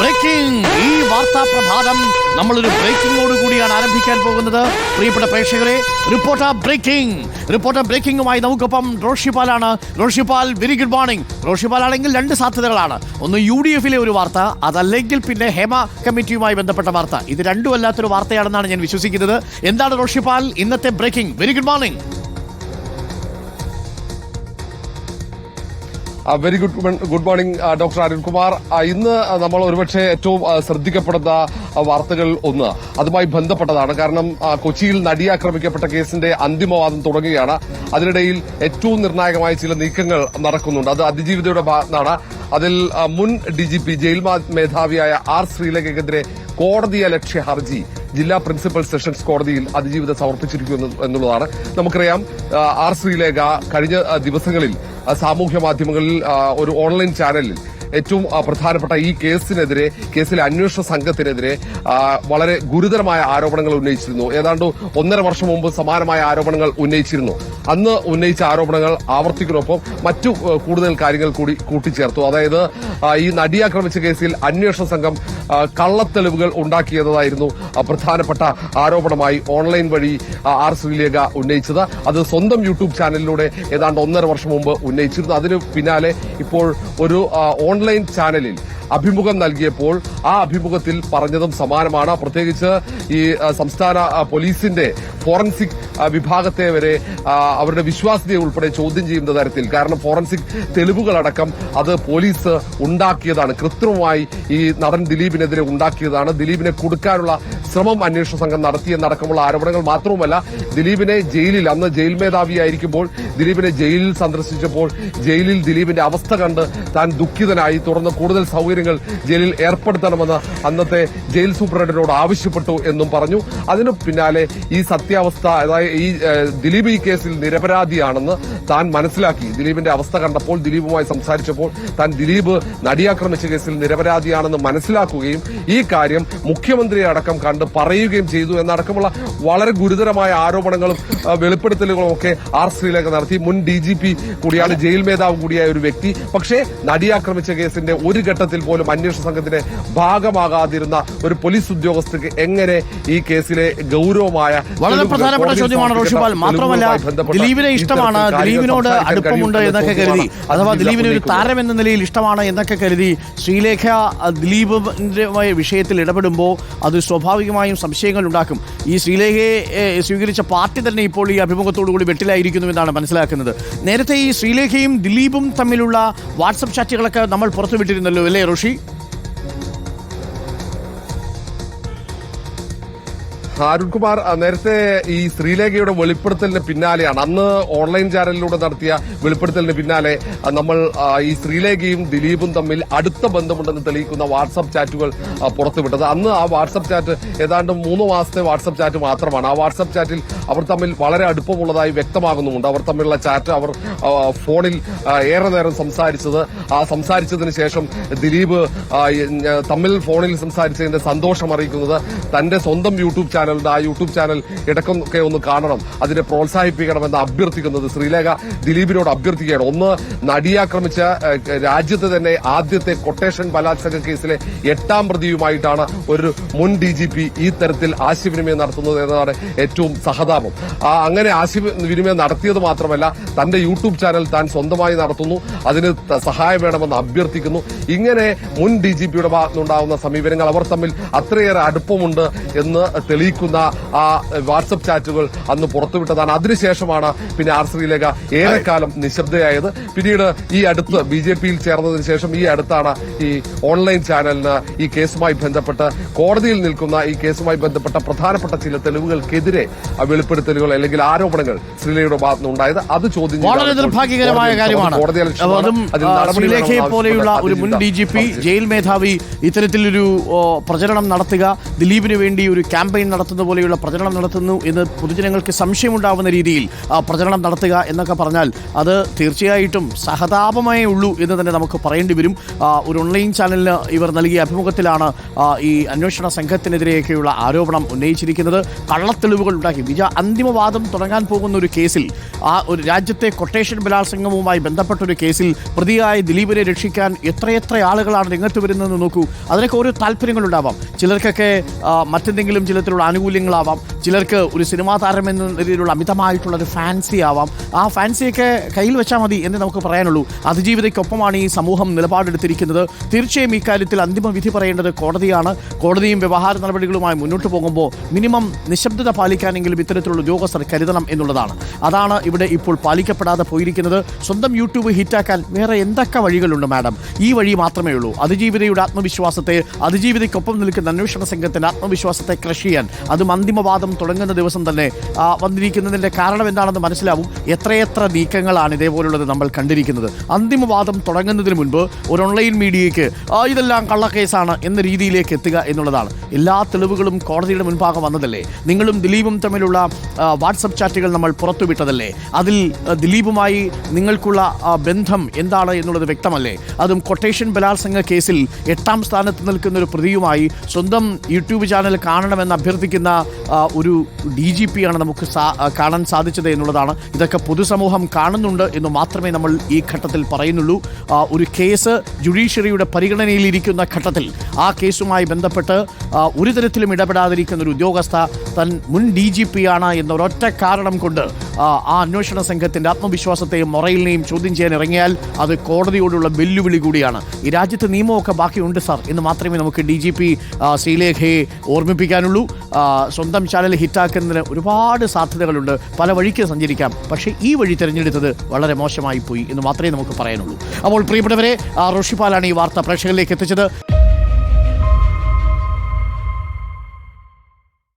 Breaking ഈ വാർത്താ പ്രഭാതം നമ്മളൊരു ബ്രേക്കിംഗോട് കൂടിയാണ് ആരംഭിക്കാൻ പോകുന്നത്. പ്രിയപ്പെട്ട പ്രേക്ഷകരെ റിപ്പോർട്ടർ ബ്രേക്കിംഗ്. റിപ്പോർട്ടർ ബ്രേക്കിംഗുമായി നമുക്കൊപ്പം റോഷിപാലാണ്. Roshipal very good morning Roshipal ആണെങ്കിൽ രണ്ട് സാധ്യതകളാണ്. ഒന്ന് യു ഡി എഫിലെ ഒരു വാർത്ത അതല്ലെങ്കിൽ പിന്നെ ഹേമ കമ്മിറ്റിയുമായി ബന്ധപ്പെട്ട വാർത്ത. ഇത് രണ്ടും അല്ലാത്തൊരു വാർത്തയാണെന്നാണ് ഞാൻ വിശ്വസിക്കുന്നത്. എന്താണ് റോഷിപാൽ? ഇന്നത്തെ breaking. Very good morning very good good morning doctor Arunkumar. Kumar ഇന്ന് നമ്മൾ ഒരുപക്ഷെ ഏറ്റവും ശ്രദ്ധിക്കപ്പെടുന്ന വാർത്തകൾ ഒന്ന്. അതുമായി ബന്ധപ്പെട്ടതാണ്. കാരണം കൊച്ചിയിൽ നടി ആക്രമിക്കപ്പെട്ട കേസിന്റെ അന്തിമവാദം തുടങ്ങുകയാണ്. അതിനിടയിൽ ഏറ്റവും നിർണായകമായ ചില നീക്കങ്ങൾ നടക്കുന്നുണ്ട്. അത് അതിജീവിതയുടെ ഭാഗത്താണ് അതിൽ മുൻ ഡി ജി പി ജയിൽ മേധാവിയായ ആർ ശ്രീലങ്കയ്ക്കെതിരെ കോടതിയ ലക്ഷ്യ ഹർജി ജില്ലാ പ്രിൻസിപ്പൽ സെഷൻസ് കോടതിയിൽ അതിജീവിത സമർപ്പിച്ചിരിക്കുന്നു എന്നുള്ളതാണ്. നമുക്കറിയാം ആർ ശ്രീലേഖ കഴിഞ്ഞ ദിവസങ്ങളിൽ സാമൂഹ്യ മാധ്യമങ്ങളിൽ ഒരു ഓൺലൈൻ ചാനലിൽ ഏറ്റവും പ്രധാനപ്പെട്ട ഈ കേസിനെതിരെ കേസിലെ അന്വേഷണ സംഘത്തിനെതിരെ വളരെ ഗുരുതരമായ ആരോപണങ്ങൾ ഉന്നയിച്ചിരുന്നു. ഏതാണ്ട് ഒന്നര വർഷം മുമ്പ് സമാനമായ ആരോപണങ്ങൾ ഉന്നയിച്ചിരുന്നു. അന്ന് ഉന്നയിച്ച ആരോപണങ്ങൾ ആവർത്തിക്കുന്നൊപ്പം മറ്റു കൂടുതൽ കാര്യങ്ങൾ കൂടി കൂട്ടിച്ചേർത്തു. അതായത് ഈ നടിയാക്രമിച്ച കേസിൽ അന്വേഷണ സംഘം കള്ളത്തെളിവുകൾ ഉണ്ടാക്കിയതായിരുന്നു പ്രധാനപ്പെട്ട ആരോപണമായി ഓൺലൈൻ വഴി ആർ ശ്രീലേഖ ഉന്നയിച്ചത്. അത് സ്വന്തം യൂട്യൂബ് ചാനലിലൂടെ ഏതാണ്ട് ഒന്നര വർഷം മുമ്പ് ഉന്നയിച്ചിരുന്നു. അതിന് പിന്നാലെ ഇപ്പോൾ ഒരു ആ, ഓൺലൈൻ ചാനലിൽ അഭിമുഖം നൽകിയപ്പോൾ ആ അഭിമുഖത്തിൽ പറഞ്ഞതും സമാനമാണ്. പ്രത്യേകിച്ച് ഈ സംസ്ഥാന പോലീസിന്റെ ഫോറൻസിക് വിഭാഗത്തെ വരെ അവരുടെ വിശ്വാസ്യതയെ ഉൾപ്പെടെ ചോദ്യം ചെയ്യുന്ന തരത്തിൽ. കാരണം ഫോറൻസിക് തെളിവുകളടക്കം അത് പോലീസ് ഉണ്ടാക്കിയതാണ്. കൃത്രിമമായി ഈ നടൻ ദിലീപിനെതിരെ ഉണ്ടാക്കിയതാണ്. ദിലീപിനെ കൊടുക്കാനുള്ള ശ്രമം അന്വേഷണ സംഘം നടത്തിയെന്നടക്കമുള്ള ആരോപണങ്ങൾ മാത്രവുമല്ല ദിലീപിനെ ജയിലിൽ അന്ന് ജയിൽ മേധാവിയായിരിക്കുമ്പോൾ ദിലീപിനെ ജയിലിൽ സന്ദർശിച്ചപ്പോൾ ജയിലിൽ ദിലീപിന്റെ അവസ്ഥ കണ്ട് താൻ ദുഃഖിതനായി തുടർന്ന് കൂടുതൽ സൗകര്യങ്ങൾ ജയിലിൽ ഏർപ്പെടുത്തണമെന്ന് അന്നത്തെ ജയിൽ സൂപ്രണ്ടിനോട് ആവശ്യപ്പെട്ടു എന്നും പറഞ്ഞു. അതിനു പിന്നാലെ ഈ സത്യാവസ്ഥ അതായത് ഈ ദിലീപ് ഈ കേസിൽ നിരപരാധിയാണെന്ന് താൻ മനസ്സിലാക്കി. ദിലീപിന്റെ അവസ്ഥ കണ്ടപ്പോൾ ദിലീപുമായി സംസാരിച്ചപ്പോൾ താൻ ദിലീപ് നടിയാക്രമിച്ച കേസിൽ നിരപരാധിയാണെന്ന് മനസ്സിലാക്കുകയും ഈ കാര്യം മുഖ്യമന്ത്രിയെ അടക്കം കണ്ട് പറയുകയും ചെയ്തു എന്നടക്കമുള്ള വളരെ ഗുരുതരമായ ആരോപണങ്ങളും വെളിപ്പെടുത്തലുകളും ഒക്കെ ആർ ശ്രീലേഖ നടത്തി. മുൻ ഡി ജി പി കൂടിയാണ് ജയിൽ മേധാവ് കൂടിയായ ഒരു വ്യക്തി. പക്ഷേ നടിയാക്രമിച്ച കേസിന്റെ ഒരു ഘട്ടത്തിൽ പോലും അന്വേഷണ സംഘത്തിന്റെ ഭാഗമാകാതിരുന്ന ഒരു പോലീസ് ഉദ്യോഗസ്ഥർക്ക് എങ്ങനെ ഈ കേസിലെ ഗൗരവമായ വളരെ പ്രധാനപ്പെട്ട ചോദ്യമാണ് റോഷിപാൽ. മാത്രമല്ല ദിലീപിനെ ഇഷ്ടമാണ് ദിലീപിനോട് അടുപ്പമുണ്ട് എന്നൊക്കെ കരുതി. അഥവാ ദിലീപിന് ഒരു. താരം എന്ന നിലയിൽ ഇഷ്ടമാണ് എന്നൊക്കെ കരുതി ശ്രീലേഖ ദിലീപിന്റെ വിഷയത്തിൽ ഇടപെടുമ്പോൾ അത് സ്വാഭാവികമായും സംശയങ്ങൾ ഉണ്ടാക്കും. ഈ ശ്രീലേഖയെ സ്വീകരിച്ച പാർട്ടി തന്നെ ഇപ്പോൾ ഈ അഭിമുഖത്തോടു കൂടി വെട്ടിലായിരിക്കുന്നു എന്നാണ് മനസ്സിലാക്കുന്നത്. നേരത്തെ ഈ ശ്രീലേഖയും ദിലീപും തമ്മിലുള്ള വാട്സപ്പ് ചാറ്റുകളൊക്കെ നമ്മൾ പുറത്തുവിട്ടിരുന്നല്ലോ അല്ലേ sí അരുൺകുമാർ കുമാർ നേരത്തെ ഈ ശ്രീലേഖയുടെ വെളിപ്പെടുത്തലിന് പിന്നാലെയാണ്. അന്ന് ഓൺലൈൻ ചാനലിലൂടെ നടത്തിയ വെളിപ്പെടുത്തലിന് പിന്നാലെ നമ്മൾ ഈ ശ്രീലേഖയും ദിലീപും തമ്മിൽ അടുത്ത ബന്ധമുണ്ടെന്ന് തെളിയിക്കുന്ന വാട്സപ്പ് ചാറ്റുകൾ പുറത്തുവിട്ടത്. അന്ന് ആ വാട്സപ്പ് ചാറ്റ് ഏതാണ്ട് മൂന്ന് മാസത്തെ വാട്സപ്പ് ചാറ്റ് മാത്രമാണ്. ആ വാട്സപ്പ് ചാറ്റിൽ അവർ തമ്മിൽ വളരെ അടുപ്പമുള്ളതായി വ്യക്തമാകുന്നുമുണ്ട്. അവർ തമ്മിലുള്ള ചാറ്റ് അവർ ഫോണിൽ ഏറെ നേരം സംസാരിച്ചത്. ആ സംസാരിച്ചതിന് ശേഷം ദിലീപ് തമ്മിൽ ഫോണിൽ സംസാരിച്ചതിന്റെ സന്തോഷം അറിയിക്കുന്നത് തന്റെ സ്വന്തം യൂട്യൂബ് ചാനലുണ്ട് ആ യൂട്യൂബ് ചാനൽ ഇടക്കൊക്കെ ഒന്ന് കാണണം. അതിനെ പ്രോത്സാഹിപ്പിക്കണമെന്ന് അഭ്യർത്ഥിക്കുന്നത് ശ്രീലേഖ ദിലീപിനോട് അഭ്യർത്ഥിക്കുകയാണ്. ഒന്ന് നടിയാക്രമിച്ച രാജ്യത്ത് തന്നെ ആദ്യത്തെ കൊട്ടേഷൻ ബലാത്സംഗ കേസിലെ എട്ടാം പ്രതിയുമായിട്ടാണ് ഒരു മുൻ ഡി ജി പി ഈ തരത്തിൽ ആശയവിനിമയം നടത്തുന്നത് എന്നതാണ് ഏറ്റവും സഹതാപം. അങ്ങനെ ആശയവിനിമയം നടത്തിയത് മാത്രമല്ല തന്റെ യൂട്യൂബ് ചാനൽ താൻ സ്വന്തമായി നടത്തുന്നു. അതിന് സഹായം വേണമെന്ന് അഭ്യർത്ഥിക്കുന്നു. ഇങ്ങനെ മുൻ ഡി ജി പിയുടെ ഭാഗത്തുനിന്നുണ്ടാകുന്ന സമീപനങ്ങൾ അവർ തമ്മിൽ അത്രയേറെ അടുപ്പമുണ്ട് എന്ന് തെളിയിക്കുന്ന ആ വാട്സപ്പ് ചാറ്റുകൾ അന്ന് പുറത്തുവിട്ടതാണ്. അതിനുശേഷമാണ് പിന്നെ ആർ ശ്രീലേഖ ഏറെക്കാലം നിശബ്ദയായത്. പിന്നീട് ഈ അടുത്ത് ബി ജെ പിയിൽ ചേർന്നതിന് ശേഷം ഈ അടുത്താണ് ഈ ഓൺലൈൻ ചാനലിന് ഈ കേസുമായി ബന്ധപ്പെട്ട് കോടതിയിൽ നിൽക്കുന്ന ഈ കേസുമായി ബന്ധപ്പെട്ട പ്രധാനപ്പെട്ട ചില തെളിവുകൾക്കെതിരെ വെളിപ്പെടുത്തലുകൾ അല്ലെങ്കിൽ ആരോപണങ്ങൾ ശ്രീലേഖയുടെ ഭാഗത്തുനിന്നുണ്ടായത്. അത് ചോദ്യം ചെയ്താണ് വളരെ നിർഭാഗ്യകരമായ കാര്യമാണ്. ശ്രീലേഖയെ പോലെയുള്ള ഒരു മുൻ ഡി ജി പി ജയിൽ മേധാവി ഇത്തരത്തിലൊരു പ്രചരണം നടത്തുക ദിലീപിന് വേണ്ടി ഒരു ക്യാമ്പയിൻ നടത്തുക നടത്തുന്ന പോലെയുള്ള പ്രചരണം നടത്തുന്നു എന്ന് പൊതുജനങ്ങൾക്ക് സംശയമുണ്ടാവുന്ന രീതിയിൽ പ്രചരണം നടത്തുക എന്നൊക്കെ പറഞ്ഞാൽ അത് തീർച്ചയായിട്ടും സഹതാപമേ ഉള്ളൂ എന്ന് തന്നെ നമുക്ക് പറയേണ്ടി വരും. ഒരു ഓൺലൈൻ ചാനലിന് ഇവർ നൽകിയ അഭിമുഖത്തിലാണ് ഈ അന്വേഷണ സംഘത്തിനെതിരെയൊക്കെയുള്ള ആരോപണം ഉന്നയിച്ചിരിക്കുന്നത്. കള്ളത്തെളിവുകൾ ഉണ്ടാക്കി. വിജ അന്തിമവാദം തുടങ്ങാൻ പോകുന്ന ഒരു കേസിൽ ആ ഒരു രാജ്യത്തെ കൊട്ടേഷൻ ബലാത്സംഗവുമായി ബന്ധപ്പെട്ട ഒരു കേസിൽ പ്രതിയായ ദിലീപിനെ രക്ഷിക്കാൻ എത്രയെത്ര ആളുകളാണ് രംഗത്ത് വരുന്നതെന്ന് നോക്കൂ. അതിനൊക്കെ ഓരോ താല്പര്യങ്ങളുണ്ടാവാം. ചിലർക്കൊക്കെ മറ്റെന്തെങ്കിലും ചിലത്തിലുള്ള ആനുകൂല്യങ്ങളാവാം. ചിലർക്ക് ഒരു സിനിമാ താരം എന്ന രീതിയിലുള്ള അമിതമായിട്ടുള്ള ഒരു ഫാൻസി ആവാം. ആ ഫാൻസിയൊക്കെ കയ്യിൽ വെച്ചാൽ മതി എന്ന് നമുക്ക് പറയാനുള്ളൂ. അതിജീവിതയ്ക്കൊപ്പമാണ് ഈ സമൂഹം നിലപാടെടുത്തിരിക്കുന്നത്. തീർച്ചയായും ഇക്കാര്യത്തിൽ അന്തിമ വിധി പറയേണ്ടത് കോടതിയാണ്. കോടതിയും വ്യവഹാര നടപടികളുമായി മുന്നോട്ട് പോകുമ്പോൾ മിനിമം നിശബ്ദത പാലിക്കാനെങ്കിലും ഇത്തരത്തിലുള്ള ഉദ്യോഗസ്ഥർ കരുതണം എന്നുള്ളതാണ്. അതാണ് ഇവിടെ ഇപ്പോൾ പാലിക്കപ്പെടാതെ പോയിരിക്കുന്നത്. സ്വന്തം യൂട്യൂബ് ഹിറ്റാക്കാൻ വേറെ എന്തൊക്കെ വഴികളുണ്ട് മാഡം? ഈ വഴി മാത്രമേ ഉള്ളൂ. അതിജീവിതയുടെ ആത്മവിശ്വാസത്തെ അതിജീവിതയ്ക്കൊപ്പം നിൽക്കുന്ന അന്വേഷണ സംഘത്തിന്റെ ആത്മവിശ്വാസത്തെ ക്രഷ് ചെയ്യാൻ അതും അന്തിമവാദം തുടങ്ങുന്ന ദിവസം തന്നെ വന്നിരിക്കുന്നതിന്റെ കാരണം എന്താണെന്ന് മനസ്സിലാവും. എത്രയെത്ര നീക്കങ്ങളാണ് ഇതേപോലുള്ളത് നമ്മൾ കണ്ടിരിക്കുന്നത്. അന്തിമവാദം തുടങ്ങുന്നതിന് മുൻപ് ഒരു ഓൺലൈൻ മീഡിയയ്ക്ക് ഇതെല്ലാം കള്ളക്കേസാണ് എന്ന രീതിയിലേക്ക് എത്തുക എന്നുള്ളതാണ്. എല്ലാ തെളിവുകളും കോടതിയുടെ മുൻപാകെ വന്നതല്ലേ? നിങ്ങളും ദിലീപും തമ്മിലുള്ള വാട്സപ്പ് ചാറ്റുകൾ നമ്മൾ പുറത്തുവിട്ടതല്ലേ? അതിൽ ദിലീപുമായി നിങ്ങൾക്കുള്ള ബന്ധം എന്താണ് എന്നുള്ളത് വ്യക്തമല്ലേ? അതും കൊട്ടേഷൻ ബലാത്സംഗ കേസിൽ എട്ടാം സ്ഥാനത്ത് നിൽക്കുന്ന ഒരു പ്രതിയുമായി സ്വന്തം യൂട്യൂബ് ചാനൽ കാണണമെന്ന് അഭ്യർത്ഥിക്കുന്ന ആ, ഒരു ഡി ജി പി ആണ് നമുക്ക് കാണാൻ സാധിച്ചത് എന്നുള്ളതാണ്. ഇതൊക്കെ പൊതുസമൂഹം കാണുന്നുണ്ട് എന്ന് മാത്രമേ നമ്മൾ ഈ ഘട്ടത്തിൽ പറയുന്നുള്ളൂ. ഒരു കേസ് ജുഡീഷ്യറിയുടെ പരിഗണനയിലിരിക്കുന്ന ഘട്ടത്തിൽ ആ കേസുമായി ബന്ധപ്പെട്ട് ഒരു തരത്തിലും ഇടപെടാതിരിക്കുന്ന ഒരു ഉദ്യോഗസ്ഥ തൻ മുൻ ഡി ജി പി ആണ് എന്ന ഒരൊറ്റ കാരണം കൊണ്ട് ആ, അന്വേഷണ സംഘത്തിന്റെ ആത്മവിശ്വാസത്തെയും മൊറയിലിനെയും ചോദ്യം ചെയ്യാൻ ഇറങ്ങിയാൽ അത് കോടതിയോടുള്ള വെല്ലുവിളി കൂടിയാണ്. ഈ രാജ്യത്ത് നിയമമൊക്കെ ബാക്കിയുണ്ട് സാർ എന്ന് മാത്രമേ നമുക്ക് ഡി ജി പി ശ്രീലേഖയെ ഓർമ്മിപ്പിക്കാനുള്ളൂ. സ്വന്തം ചാനൽ ഹിറ്റാക്കുന്നതിന് ഒരുപാട് സാധ്യതകളുണ്ട്. പല വഴിക്ക് സഞ്ചരിക്കാം. പക്ഷേ ഈ വഴി തിരഞ്ഞെടുത്തത് വളരെ മോശമായി പോയി എന്ന് മാത്രമേ നമുക്ക് പറയാനുള്ളൂ. അപ്പോൾ പ്രിയപ്പെട്ടവരെ റോഷിപ്പാലാണ് ഈ വാർത്ത പ്രേക്ഷകരിലേക്ക് എത്തിച്ചത്.